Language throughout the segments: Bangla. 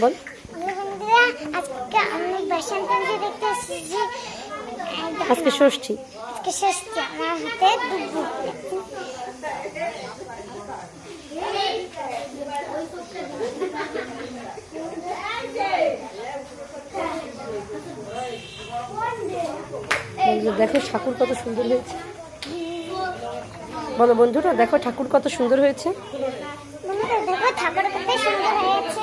বল। আজকে আমি বসন্তকে দেখতে এসেছি। আজকে ষষ্ঠী। আজকে ষষ্ঠী আমার হাতে দুব্বু দেখো ঠাকুর কত সুন্দর হয়েছে। বলো বন্ধুরা দেখো ঠাকুর কত সুন্দর হয়েছে। দেখো ঠাকুর কত সুন্দর হয়েছে।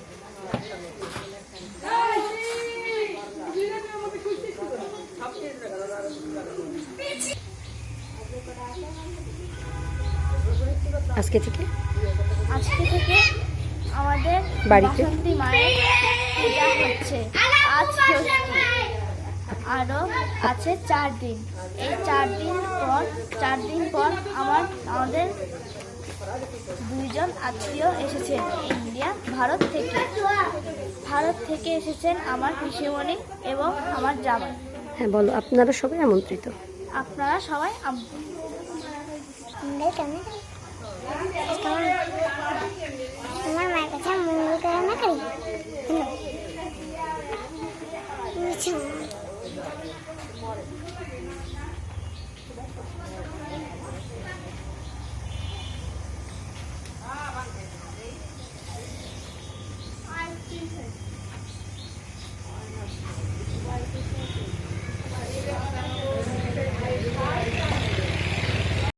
আজকে থেকে? আজকে থেকে আমাদের বাড়িতে? পূজা হচ্ছে। আজ আরও আছে চার দিন। এই চার দিন পর চার দিন পর আমার আমাদের দুইজন আত্মীয় এসেছেন ইন্ডিয়া ভারত থেকে। ভারত থেকে এসেছেন আমার পিসিমণি এবং আমার জামাই। হ্যাঁ বলো আপনারা সবাই আমন্ত্রিত। আপনারা সবাই আম- মঙ্গল